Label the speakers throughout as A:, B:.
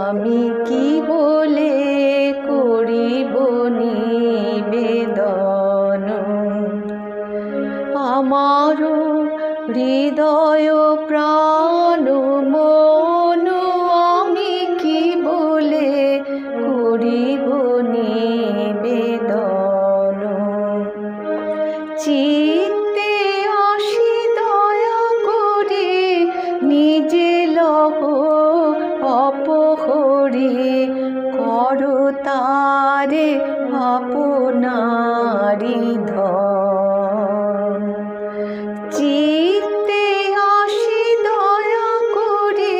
A: আমি কি বলে করিব নিবেদন? আমার হৃদয় প্রাণ আপনারি ধন। চিত্তে আসি দয়া করে,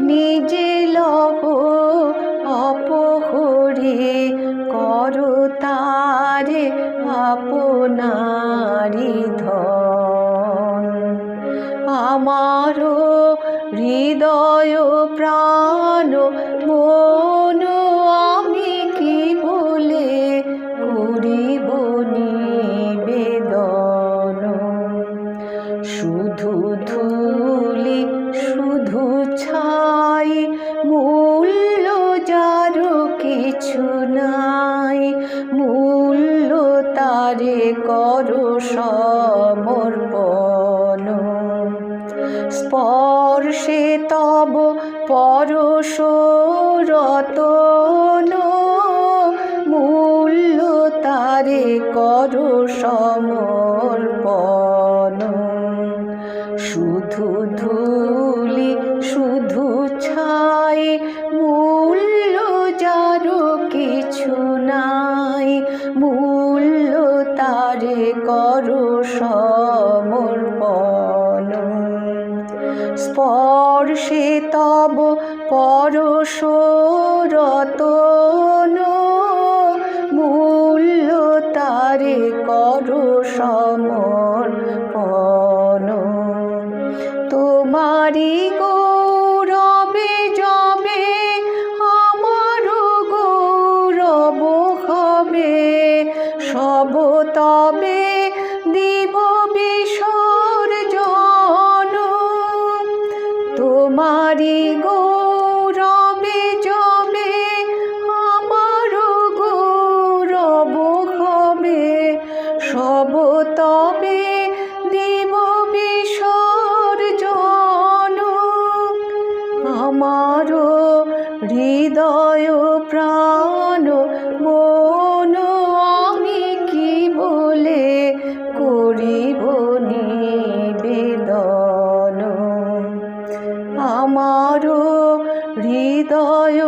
A: নিজে লহ অপহরে, করো তারে আপনারি ধন। আমারও হৃদয় প্রাণ শুধু ধুলি, শুধু ছাই, মূল্য যার কিছু নাই, মূল্য তারে করো সমর্পণ। স্পর্শে তব পরশ রতন মূল্য তারে করো সমর্পণ। শুধু ধুলি, শুধু ছাই, মূল্য যারও কিছু নাই, মূল্য তারে করো সমর্পণ। স্পর্শে তব পরশ রতন মূল্য তারে করো সমর্পণ তোমারি গৌরবে যাবে আমারও গৌরব হবে। সব তবে দিব বিসর্জন তোমারি গৌরব হবে। সব আমারও হৃদয় প্রাণ মন আমি কি বলে করিব নিবেদন? আমার হৃদয়